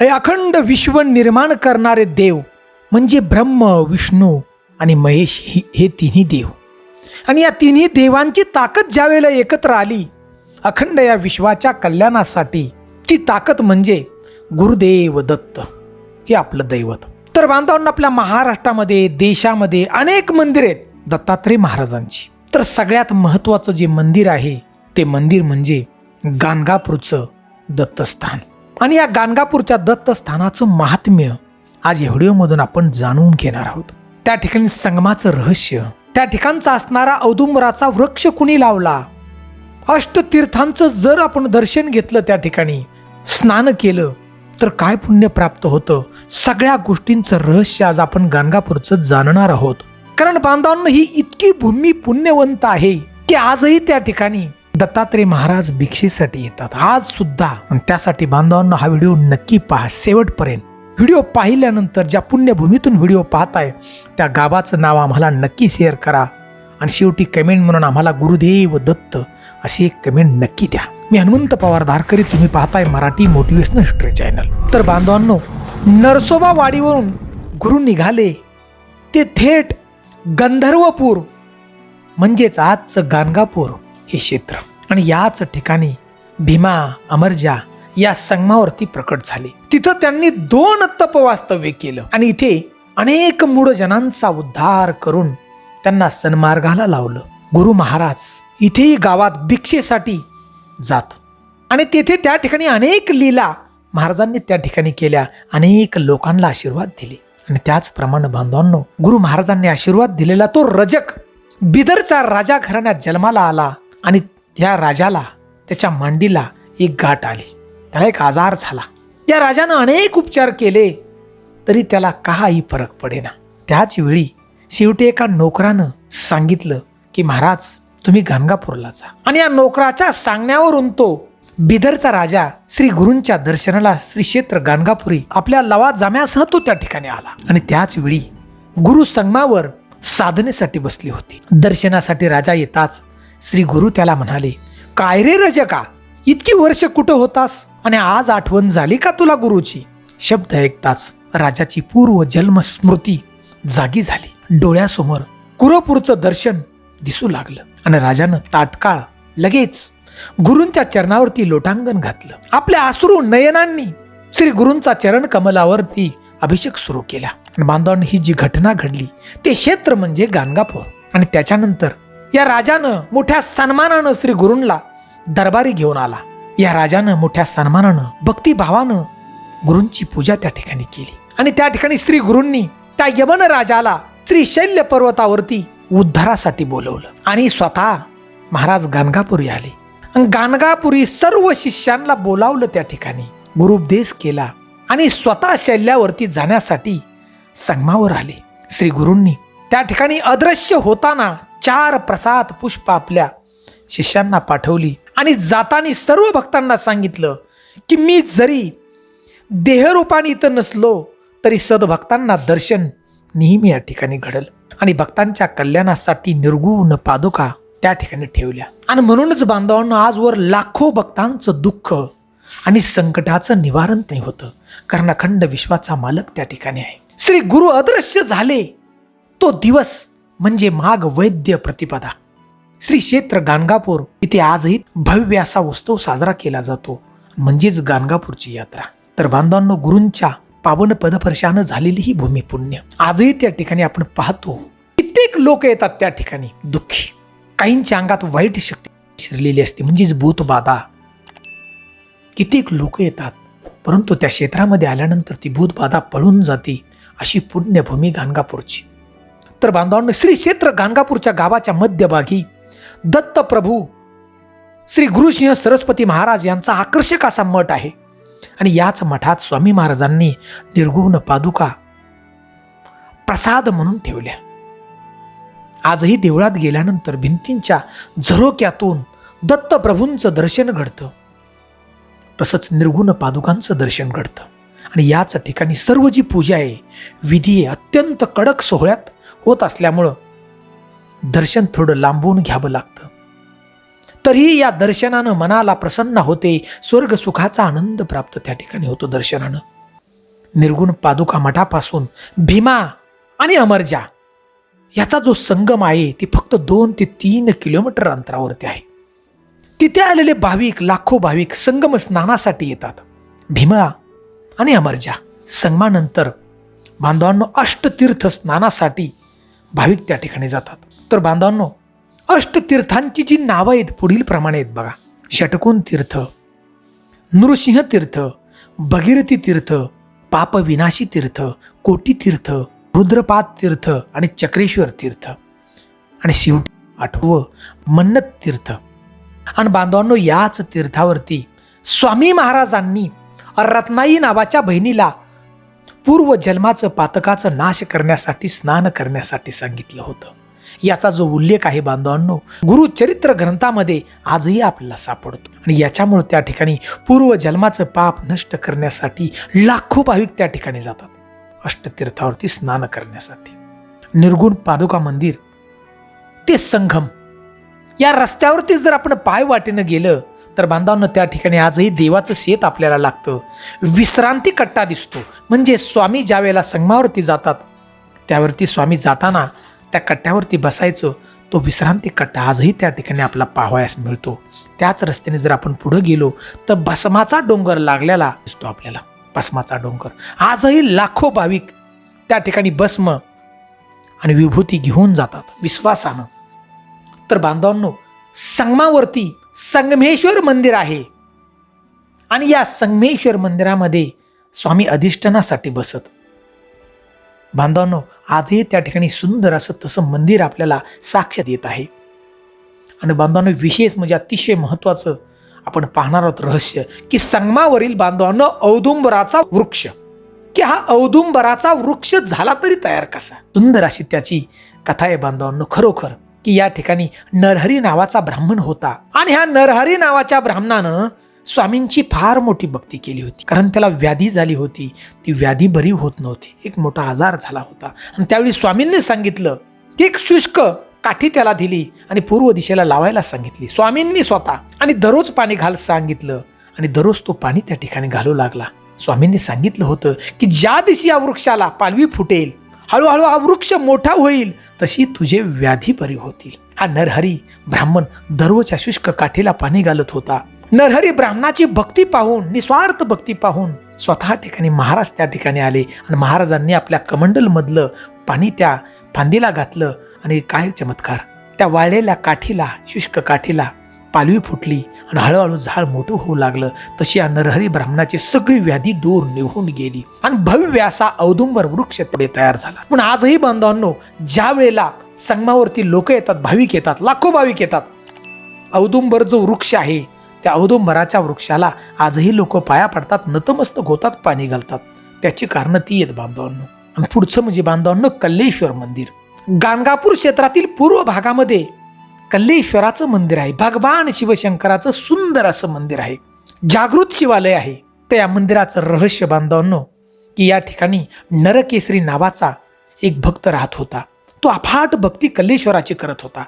हे अखंड विश्व निर्माण करणारे देव म्हणजे ब्रह्म विष्णू आणि महेश ही हे तिन्ही देव. आणि या तिन्ही देवांची ताकद ज्यावेळेला एकत्र आली अखंड या विश्वाच्या कल्याणासाठी ती ताकद म्हणजे गुरुदेव दत्त हे आपलं दैवत. तर बांधवांना आपल्या महाराष्ट्रामध्ये देशामध्ये अनेक मंदिर आहेत दत्तात्रय महाराजांची. तर सगळ्यात महत्त्वाचं जे मंदिर आहे ते मंदिर म्हणजे गाणगापूरचं दत्तस्थान. आणि या गाणगापूरच्या दत्तस्थानाचं महात्म्य आज या व्हिडिओमधून आपण जाणून घेणार आहोत. त्या ठिकाणी संगमाचं रहस्य त्या ठिकाणचा असणारा औदुंबराचा वृक्ष कुणी लावला? अष्टतीर्थांचं जर आपण दर्शन घेतलं त्या ठिकाणी स्नान केलं तर काय पुण्य प्राप्त होतं? सगळ्या गोष्टींचं रहस्य आज आपण गाणगापूरचं जाणणार आहोत. कारण बांधवांना ही इतकी भूमी पुण्यवंत आहे की आजही त्या ठिकाणी दत्तात्रय महाराज भिक्षेसाठी येतात. आज सुद्धा आणि त्यासाठी बांधवांना हा व्हिडिओ नक्की पहा. शेवटपर्यंत. व्हिडिओ पाहिल्यानंतर ज्या पुण्यभूमीतून व्हिडिओ पाहताय त्या गावाचं नाव आम्हाला नक्की शेअर करा. आणि शेवटी कमेंट म्हणून आम्हाला गुरुदेव दत्त अशी एक कमेंट नक्की द्या. मी हनुमंत पवार धारकरी तुम्ही पाहताय मराठी मोटिवेशनल हिस्ट्री चॅनल तर बांधवांनो नरसोबा वाडीवरून गुरु निघाले. ते थेट गंधर्वपूर म्हणजेच आजचं गाणगापूर हे क्षेत्र. आणि याच ठिकाणी भीमा अमरजा या संगमावरती प्रकट झाले. तिथं त्यांनी दोन तपवास्तव्य केलं आणि इथे अनेक मूळ जनांचा उद्धार करून त्यांना सन्मार्गाला लावलं. गुरु महाराज इथेही गावात भिक्षेसाठी जात. आणि तेथे त्या ठिकाणी अनेक लीला महाराजांनी त्या ठिकाणी केल्या. अनेक लोकांना आशीर्वाद दिले. आणि त्याचप्रमाणे बांधवांनो गुरु महाराजांनी आशीर्वाद दिलेला तो रजक बिदरचा राजा घराण्यात जन्माला आला आणि त्या राजाला त्याच्या मांडीला एक गाठ आली. त्याला एक आजार झाला. या राजानं अनेक उपचार केले तरी त्याला काही फरक पडेना. त्याच वेळी शेवटी एका नोकरानं सांगितलं की महाराज तुम्ही गाणगापूरला जा. आणि या नोकराच्या सांगण्यावरून तो बिदरचा राजा श्री गुरूंच्या दर्शनाला श्री क्षेत्र गाणगापुरी आपल्या लवा जाम्यासह तो त्या ठिकाणी आला. आणि त्याच वेळी गुरु संगमावर साधनेसाठी बसली होती. दर्शनासाठी राजा येताच श्री गुरु त्याला म्हणाले काय रे रजका? इतकी वर्ष कुठं होतास? आणि आज आठवण झाली का तुला गुरुची? शब्द ऐकताच राजाची पूर्व जन्म स्मृती जागी झाली. डोळ्यासमोर कुरपूरचं दर्शन दिसू लागलं आणि राजानं तात्काळ लगेच गुरूंच्या चरणावरती लोटांगण घातलं. आपल्या आसरू नयनांनी श्री गुरूंचा चरण कमलावरती अभिषेक सुरू केला. आणि बांधवांनी ही जी घटना घडली ते क्षेत्र म्हणजे गाणगापूर. आणि त्याच्यानंतर या राजानं मोठ्या सन्मानानं श्री गुरूंना दरबारी घेऊन आला. या राजानं मोठ्या सन्मानानं भक्तिभावानं गुरूंची पूजा त्या ठिकाणी केली. आणि त्या ठिकाणी श्री गुरूंनी त्या यमन राजाला श्री शैल्य पर्वतावरती उद्धारासाठी बोलवलं. आणि स्वतः महाराज गाणगापुरी आले. आणि गाणगापुरी सर्व शिष्यांना बोलावलं त्या ठिकाणी. गुरुपदेश केला आणि स्वतः शैल्यावरती जाण्यासाठी संगमावर आले. श्री गुरूंनी त्या ठिकाणी अदृश्य होताना चार प्रसाद पुष्प आपल्या शिष्यांना पाठवली. आणि जातानी सर्व भक्तांना सांगितलं की मी जरी देहरूपाने इथं नसलो तरी सदभक्तांना दर्शन नेहमी या ठिकाणी घडल. आणि भक्तांच्या कल्याणासाठी निर्गुण पादुका त्या ठिकाणी ठेवल्या. आणि म्हणूनच बांधवांना आजवर लाखो भक्तांचं दुःख आणि संकटाचं निवारण ते होतं. कारण अखंड विश्वाचा मालक त्या ठिकाणी आहे. श्री गुरु अदृश्य झाले तो दिवस म्हणजे माघ वैद्य प्रतिपदा. श्री क्षेत्र गाणगापूर इथे आजही भव्य असा उत्सव साजरा केला जातो. म्हणजेच गाणगापूरची यात्रा. तर बांधवांनो गुरूंच्या पावन पदपर्शानं झालेली ही भूमी पुण्य. आजही त्या ठिकाणी आपण पाहतो. कित्येक लोक येतात त्या ठिकाणी. दुःखी. काहींच्या अंगात वाईट शक्ती शिरलेली असते. म्हणजेच भूतबाधा. कित्येक लोक येतात. परंतु त्या क्षेत्रामध्ये आल्यानंतर ती भूतबाधा पळून जाते अशी पुण्यभूमी गाणगापूरची. तर बांधवांनो श्री क्षेत्र गाणगापूरच्या गावाच्या मध्यभागी दत्त प्रभू श्री गुरुसिंह सरस्वती महाराज यांचा आकर्षक असा मठ आहे. आणि याच मठात स्वामी महाराजांनी निर्गुण पादुका प्रसाद म्हणून ठेवल्या. आजही देवळात गेल्यानंतर भिंतींच्या झरोक्यातून दत्तप्रभूंचं दर्शन घडतं. तसंच निर्गुण पादुकांचं दर्शन घडतं. आणि याच ठिकाणी सर्व जी पूजा आहे विधी आहे अत्यंत कडक सोहळ्यात होत असल्यामुळं दर्शन थोडं लांबून घ्यावं लागतं. तरीही या दर्शनानं मनाला प्रसन्न होते स्वर्ग सुखाचा आनंद प्राप्त त्या ठिकाणी होतो दर्शनानं. निर्गुण पादुका मठापासून भीमा आणि अमरजा याचा जो संगम आहे ती फक्त दोन ते तीन किलोमीटर अंतरावरती आहे. तिथे आलेले भाविक लाखो भाविक संगम स्नानासाठी येतात. भीमा आणि अमरजा संगमानंतर बांधवांनो अष्टतीर्थ स्नानासाठी भाविक त्या ठिकाणी जातात. तर बांधवांनो अष्टतीर्थांची जी नावं आहेत पुढील प्रमाणे आहेत बघा. षटकोन तीर्थ नृसिंह तीर्थ भगीरथी तीर्थ पापविनाशी तीर्थ कोटी तीर्थ रुद्रपाद तीर्थ आणि चक्रेश्वर तीर्थ आणि शेवटी आठवं मन्नत तीर्थ. आणि बांधवांनो याच तीर्थावरती स्वामी महाराजांनी रत्नाई नावाच्या बहिणीला पूर्व जन्माचं पातकाचं नाश करण्यासाठी स्नान करण्यासाठी सांगितलं होतं. याचा जो उल्लेख आहे बांधवांनो गुरुचरित्र ग्रंथामध्ये आजही आपल्याला सापडतो. आणि याच्यामुळे त्या ठिकाणी पूर्व जन्माचं पाप नष्ट करण्यासाठी लाखो भाविक त्या ठिकाणी जातात. अष्टतीर्थावरती स्नान करण्यासाठी. निर्गुण पादुका मंदिर ते संगम. या रस्त्यावरती जर आपण पाय वाटेनं गेलं तर बांधवांना त्या ठिकाणी आजही देवाचं शेत आपल्याला लागतं. विश्रांती कट्टा दिसतो. म्हणजे स्वामी ज्या वेळेला संगमावरती जातात त्यावरती स्वामी जाताना त्या कट्ट्यावरती बसायचं तो विश्रांती कट्टा आजही त्या ठिकाणी आपला पाहावयास मिळतो. त्याच रस्त्याने जर आपण पुढं गेलो तर भस्माचा डोंगर लागलेला दिसतो आपल्याला. भस्माचा डोंगर. आजही लाखो भाविक त्या ठिकाणी भस्म आणि विभूती घेऊन जातात विश्वासानं. तर बांधवांनो संगमावरती संगमेश्वर मंदिर आहे. आणि या संगमेश्वर मंदिरामध्ये स्वामी अधिष्ठानासाठी बसत. बांधवांनो आजही त्या ठिकाणी सुंदर असं तसं मंदिर आपल्याला साक्षात येत आहे. आणि बांधवांनो विशेष म्हणजे अतिशय महत्त्वाचं आपण पाहणार आहोत रहस्य की संगमावरील बांधवांनो औदुंबराचा वृक्ष. की हा औदुंबराचा वृक्ष झाला तरी तयार कसा? सुंदर अशी त्याची कथा आहे बांधवांनो खरोखर. की या ठिकाणी नरहरी नावाचा ब्राह्मण होता. आणि ह्या नरहरी नावाच्या ब्राह्मणानं स्वामींची फार मोठी भक्ती केली होती. कारण त्याला व्याधी झाली होती. ती व्याधी बरी होत नव्हती. एक मोठा आजार झाला होता. आणि त्यावेळी स्वामींनी सांगितलं की एक शुष्क काठी त्याला दिली आणि पूर्व दिशेला लावायला सांगितली. स्वामींनी स्वतः आणि दररोज पाणी घाल सांगितलं आणि दररोज तो पाणी त्या ठिकाणी घालू लागला. स्वामींनी सांगितलं होतं की ज्या दिवशी या वृक्षाला पालवी फुटेल हळूहळू हा वृक्ष मोठा होईल तशी तुझे व्याधी बरी होतील. हा नरहरी ब्राह्मण दररोजच्या शुष्क काठीला पाणी घालत होता. नरहरी ब्राह्मणाची भक्ती पाहून निस्वार्थ भक्ती पाहून स्वतः ठिकाणी महाराज त्या ठिकाणी आले आणि महाराजांनी आपल्या कमंडल मधलं पाणी त्या फांदीला घातलं आणि काय चमत्कार त्या वाळलेल्या काठीला शुष्क काठीला पालवी फुटली आणि हळूहळू झाड मोठं होऊ लागलं. तशी या नरहरी ब्राह्मणाची सगळी व्याधी दूर निघून गेली आणि भव्य असा औदुंबर वृक्ष पुढे तयार झाला. पण आजही बांधवांनो ज्या वेळेला संगमावरती लोक येतात भाविक येतात लाखो भाविक येतात औदुंबर जो वृक्ष आहे त्या औदुंबराच्या वृक्षाला आजही लोक पाया पडतात नतमस्तक होतात पाणी घालतात. त्याची कारणं ती आहेत बांधवांनो. आणि पुढचं म्हणजे बांधवांनो कल्लेश्वर मंदिर. गाणगापूर क्षेत्रातील पूर्व भागामध्ये कल्लेश्वराचं मंदिर आहे. भगवान शिवशंकराचं सुंदर असं मंदिर आहे. जागृत शिवालय आहे. तर या मंदिराचं रहस्य बांधवांनो की या ठिकाणी नरकेसरी नावाचा एक भक्त राहत होता. तो अफाट भक्ती कल्लेश्वराची करत होता.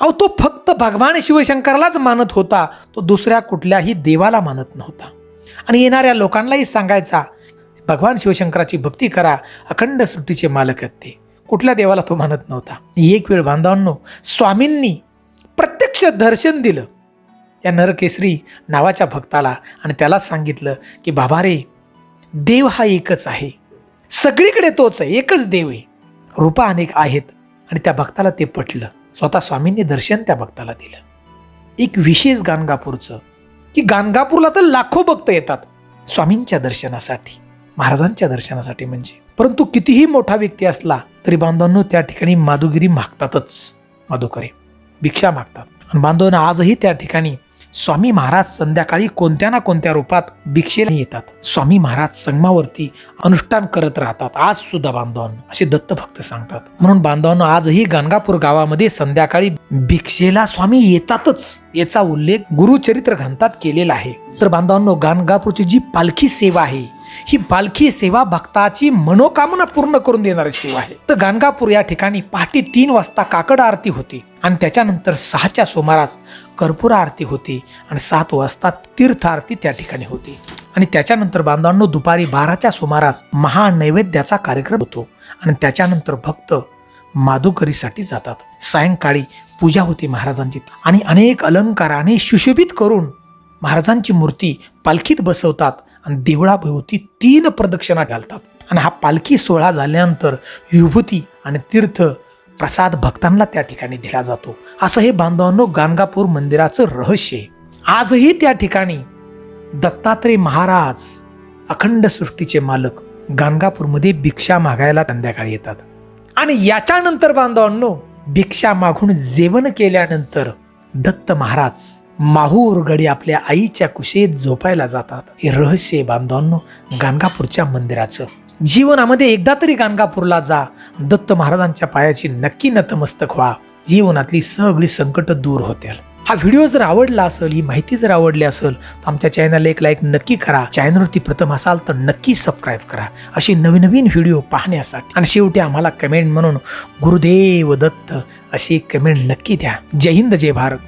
अहो तो फक्त भगवान शिवशंकरालाच मानत होता. तो दुसऱ्या कुठल्याही देवाला मानत नव्हता. आणि येणाऱ्या लोकांनाही सांगायचा भगवान शिवशंकराची भक्ती करा. अखंड सुट्टीचे मालक आहेत ते. कुठल्या देवाला तो मानत नव्हता. एक वेळ बांधवांनो स्वामींनी प्रत्यक्ष दर्शन दिलं. या नरकेसरी नावाच्या भक्ताला आणि त्याला सांगितलं की बाबा रे देव हा एकच आहे. सगळीकडे तोच आहे. एकच देव आहे. रूपा अनेक आहेत. आणि त्या भक्ताला ते पटलं. स्वतः स्वामींनी दर्शन त्या भक्ताला दिलं. एक विशेष गाणगापूरचं. की गाणगापूरला तर लाखो भक्त येतात. स्वामींच्या दर्शनासाठी. महाराजांच्या दर्शनासाठी म्हणजे. परंतु कितीही मोठा व्यक्ती असला तरी बांधवांनो त्या ठिकाणी माधुगिरी मागतातच. माधुकरी. भिक्षा मागतात. आणि बांधवांनो आजही त्या ठिकाणी स्वामी महाराज संध्याकाळी कोणत्या ना कोणत्या रूपात भिक्षेला येतात. स्वामी महाराज संगमावरती अनुष्ठान करत राहतात. आज सुद्धा बांधवांनो असे दत्तभक्त सांगतात. म्हणून बांधवांना आजही गंगापूर गावामध्ये संध्याकाळी भिक्षेला स्वामी येतातच याचा उल्लेख गुरुचरित्र ग्रंथात केलेला आहे. तर बांधवांनो गाणगापूरची जी पालखी सेवा आहे ही पालखी सेवा भक्ताची मनोकामना पूर्ण करून देणारी सेवा आहे. तर गाणगापूर या ठिकाणी पहाटे तीन वाजता काकड आरती होती. आणि त्याच्यानंतर सहाच्या सुमारास कर्पूर आरती होती आणि सात वाजता तीर्थ आरती त्या ठिकाणी होती. आणि त्याच्यानंतर बांधवांनो दुपारी बाराच्या सुमारास महानैवेद्याचा कार्यक्रम होतो आणि त्याच्यानंतर भक्त माधुकरीसाठी जातात. सायंकाळी पूजा होती महाराजांची आणि अनेक अलंकाराने सुशोभित करून महाराजांची मूर्ती पालखीत बसवतात आणि देवळाभोवती तीन प्रदक्षिणा घालतात. आणि हा पालखी सोहळा झाल्यानंतर विभूती आणि तीर्थ प्रसाद भक्तांना त्या ठिकाणी दिला जातो. असं हे बांधवांनो गाणगापूर मंदिराचं रहस्य आहे. आजही त्या ठिकाणी दत्तात्रय महाराज अखंड सृष्टीचे मालक गाणगापूरमध्ये भिक्षा मागायला संध्याकाळी येतात. आणि याच्यानंतर बांधवांनो भिक्षा मागून जेवण केल्यानंतर दत्त महाराज माहूर गडी आपल्या आईच्या कुशीत झोपायला जातात. हे रहस्य बांधवांनो गाणगापूरच्या मंदिराचं. जीवनामध्ये एकदा तरी गाणगापूरला जा. दत्त महाराजांच्या पायाची नक्की नतमस्तक व्हा. जीवनातली सगळी संकट दूर होतील. हा व्हिडिओ जर आवडला असेल ही माहिती जर आवडली असेल तर आमच्या चॅनलला एक लाईक नक्की करा. चॅनलवरती प्रथम असाल तर नक्की सबस्क्राईब करा. अशी नवीन नवीन व्हिडिओ पाहण्यासाठी आणि शेवटी आम्हाला कमेंट म्हणून गुरुदेव दत्त अशी एक कमेंट नक्की द्या. जय हिंद जय भारत.